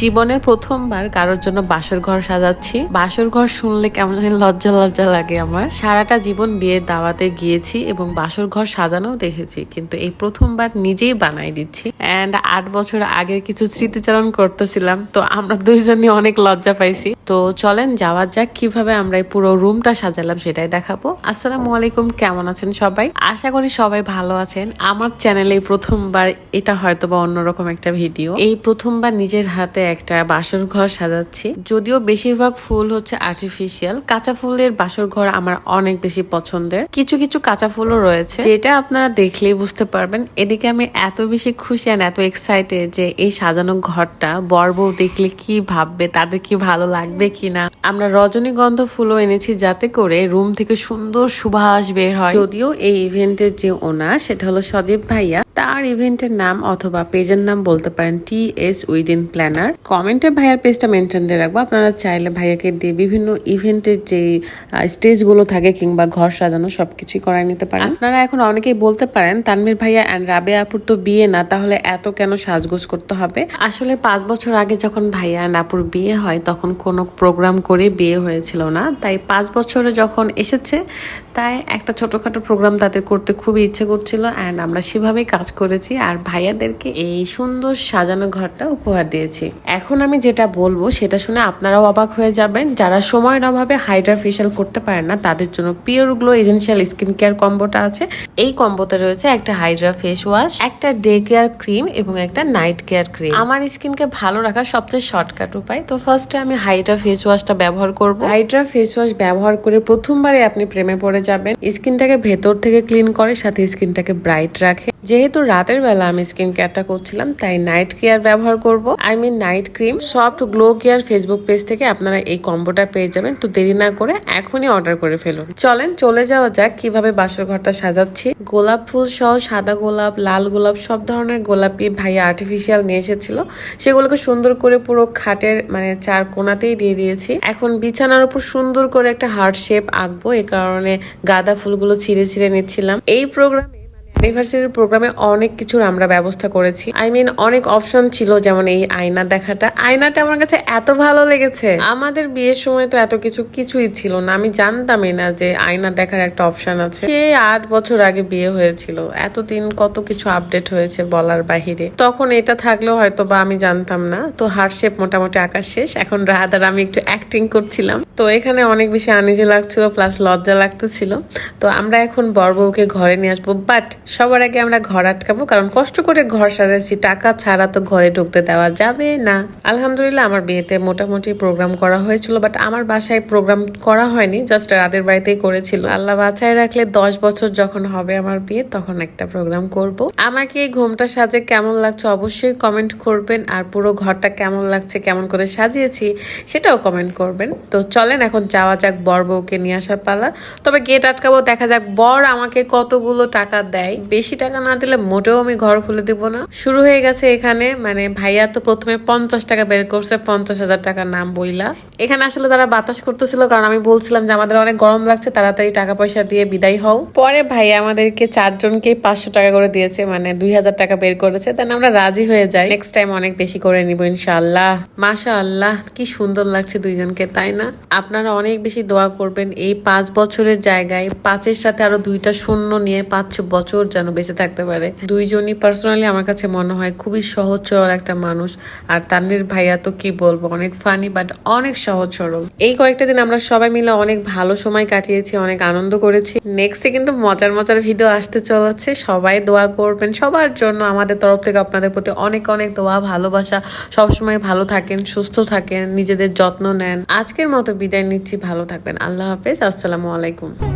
জীবনের প্রথমবার কারোর জন্য বাসর ঘর সাজাচ্ছি। বাসর ঘর শুনলে কেমন জানি লজ্জা লজ্জা লাগে আমার। সারাটা জীবন বিয়ের দাওয়াতে গিয়েছি এবং বাসর ঘর সাজানো দেখেছি, কিন্তু এই প্রথমবার নিজেই বানাই দিচ্ছি। অ্যান্ড আট বছর আগের কিছু স্মৃতিচারণ করতেছিলাম, তো আমরা দুইজনই অনেক লজ্জা পাইছি। তো চলেন যাওয়া যাক, কীভাবে আমরা এই পুরো রুমটা সাজালাম সেটাই দেখাবো। আসসালামু আলাইকুম, কেমন আছেন সবাই? আশা করি সবাই ভালো আছেন। আমার চ্যানেলে প্রথমবার, এটা হয়তো বা অন্যরকম একটা ভিডিও এই প্রথমবার নিজের হাতে একটা বাসর ঘর সাজাচ্ছি। যদিও বেশিরভাগ ফুল হচ্ছে আর্টিফিশিয়াল কাঁচা ফুলের বাসর ঘর আমার অনেক বেশি পছন্দের। কিছু কিছু কাঁচা ফুলও রয়েছে। যেটা আপনারা দেখলেই বুঝতে পারবেন, এদিকে আমি এত বেশি খুশি আর এত এক্সাইটেড যে এই সাজানো ঘরটা বর বউ দেখলে কি ভাববে, তাদের কি ভালো লাগবে কিনা। আমরা রজনীগন্ধা ফুলও এনেছি যাতে করে রুম থেকে সুন্দর সুবাস বের হয়। যদিও এই ইভেন্টের যে ওনার সেটা হলো সজীব ভাইয়া। তার ইভেন্টের নাম অথবা পেজের নাম বলতে পারেন টি এস উইদিন প্ল্যানার। কমেন্টে ভাইয়ার পেজটা মেনশন দিয়ে রাখব। আপনারা চাইলে ভাইয়াকে দিয়ে বিভিন্ন ইভেন্টের যে স্টেজগুলো থাকে কিংবা ঘর সাজানো সবকিছুই করায় নিতে পারেন। আপনারা এখন অনেকেই বলতে পারেন, তানভীর ভাইয়া অ্যান্ড রাবে আপুর তো বিয়ে না, তাহলে এত কেন সাজগোজ করতে হবে? আসলে পাঁচ বছর আগে যখন ভাইয়া অ্যান্ড আপুর বিয়ে হয়, তখন কোনো প্রোগ্রাম করে বিয়ে হয়েছিল না। তাই পাঁচ বছরে যখন এসেছে, তাই একটা ছোটখাটো প্রোগ্রাম তাদের করতে খুবই ইচ্ছে করছিল অ্যান্ড আমরা সেভাবেই কাজ করেছি আর ভাইয়াদেরকে এই সুন্দর সাজানো ঘরটা উপহার দিয়েছি। এখন আমি যেটা বলব সেটা শুনে আপনারাও অবাক হয়ে যাবেন। যারা সময়ের অভাবে হাইড্রা ফেশিয়াল করতে পারেন না, তাদের জন্য pure glow essential skin care কম্বোটা আছে। এই কম্বোতে রয়েছে একটা হাইড্রা ফেস ওয়াশ, একটা ডে কেয়ার ক্রিম এবং একটা নাইট কেয়ার ক্রিম। আমার স্কিনকে ভালো রাখার সবচেয়ে শর্টকাট উপায়। তো ফার্স্টে আমি হাইড্রা ফেস ওয়াশটা ব্যবহার করব। হাইড্রা ফেস ওয়াশ ব্যবহার করে প্রথমবারে আপনি প্রেমে পড়ে যাবেন। স্কিনটাকে ভেতর থেকে ক্লিন করে, সাথে স্কিনটাকে ব্রাইট রাখে। যেহেতু রাতের বেলা আমি স্কিন কেয়ারটা করছিলাম, তাই নাইট কেয়ার ব্যবহার করব। I mean night cream soft glow care Facebook page থেকে আপনারা এই কম্বোটা পেয়ে যাবেন, তো দেরি না করে এখনই অর্ডার করে ফেলুন। চলেন, চলে যাওয়া যাক কীভাবে বাসর ঘরটা সাজাচ্ছি। গোলাপ ফুল সহ সাদা গোলাপ, লাল গোলাপ, সব ধরনের গোলাপি ভাইয়া আর্টিফিশিয়াল নিয়ে এসেছিল। সেগুলোকে সুন্দর করে পুরো খাটের মানে চার কোনাতেই দিয়ে দিয়েছি। এখন বিছানার উপর সুন্দর করে একটা হার্ট শেপ আঁকবো এই কারণে গাঁদা ফুলগুলো ছিঁড়ে ছিঁড়ে নিচ্ছিলাম। এই প্রোগ্রামে অ্যানিভার্সারির প্রোগ্রামে অনেক কিছুর আমরা ব্যবস্থা করেছি। আই মিন অনেক অপশন ছিল যেমন এই আয়না দেখাটা। আয়নাটা আমার কাছে এত ভালো লেগেছে। আমাদের বিয়ের সময় তো এত কিছু, কিছুই ছিল না। আমি জানতামই না যে আয়না দেখার একটা অপশন আছে। সে আট বছর আগে বিয়ে হয়েছিল। এতদিন কত কিছু আপডেট হয়েছে বলার বাহিরে। তখন এটা থাকলেও হয়তো বা আমি জানতাম না। তো শেপ মোটামুটি আকাশ শেষ। এখন রাহাদার আমি একটু অ্যাক্টিং করছিলাম। তো এখানে অনেক বেশি আনিজে লাগছিল প্লাস লজ্জা লাগতেছিল। তো আমরা এখন বর বউকে ঘরে নিয়ে আসব। বাট সবার আগে আমরা ঘর আটকাবো, কারণ কষ্ট করে ঘর সাজাচ্ছি, টাকা ছাড়া তো ঘরে ঢুকতে দেওয়া যাবে না। আলহামদুলিল্লাহ, আমার বিয়েতে মোটামুটি প্রোগ্রাম করা হয়েছিল বাট আমার বাসায় প্রোগ্রাম করা হয়নি জাস্ট রাতের বাড়িতেই করেছিল। আল্লাহ বাছাই রাখলে দশ বছর যখন হবে আমার বিয়ে, তখন একটা প্রোগ্রাম করব। আমাকে এই ঘুমটা সাজে কেমন লাগছে অবশ্যই কমেন্ট করবেন, আর পুরো ঘরটা কেমন লাগছে, কেমন করে সাজিয়েছি, সেটাও কমেন্ট করবেন। তো চলেন, এখন যাওয়া যাক বর বউকে নিয়ে আসার পালা। তবে গেট আটকাবো, দেখা যাক বর আমাকে কতগুলো টাকা দেয়। বেশি টাকা না দিলে মোটেও আমি ঘর খুলে দিব না। শুরু হয়ে গেছে এখানে মানে ভাইয়া তো প্রথমে পঞ্চাশ টাকা বের করছে, পঞ্চাশ হাজার টাকার নাম বইলা। এখানে আসলে তারা বাতাস করতেছিল, কারণ আমি বলছিলাম যে আমাদের অনেক গরম লাগছে, তাড়াতাড়ি টাকা পয়সা দিয়ে বিদায় হও। পরে ভাইয়া আমাদেরকে চারজনকে পাঁচশো টাকা করে দিয়েছে মানে দুই হাজার টাকা বের করেছে। দেন আমরা রাজি হয়ে যাই। নেক্সট টাইম অনেক বেশি করে নিব, ইনশাআল্লাহ। মাশা আল্লাহ কি সুন্দর লাগছে দুইজনকে, তাই না? আপনারা অনেক বেশি দোয়া করবেন এই পাঁচ বছরের জায়গায়। পাঁচের সাথে আরও দুইটা শূন্য নিয়ে পাঁচ বছর যেন বেঁচে থাকতে পারে। দুইজনই পার্সোনালি আমার কাছে মনে হয় খুবই সহজ সরল একটা মানুষ। আর তানভীর ভাইয়া তো কি বলব, অনেক ফানি বাট অনেক সহজ সরল এই কয়েকটা দিন আমরা সবাই মিলে অনেক ভালো সময় কাটিয়েছি, অনেক আনন্দ করেছি। নেক্সটে কিন্তু মজার মজার ভিডিও আসতে চলেছে। সবাই দোয়া করবেন। সবার জন্য আমাদের তরফ থেকে আপনাদের প্রতি অনেক অনেক দোয়া, ভালোবাসা। সবসময় ভালো থাকেন, সুস্থ থাকেন, নিজেদের যত্ন নেন। আজকের মতো বিদায় নিচ্ছি। ভালো থাকবেন। আল্লাহ হাফেজ। আসসালামু আলাইকুম।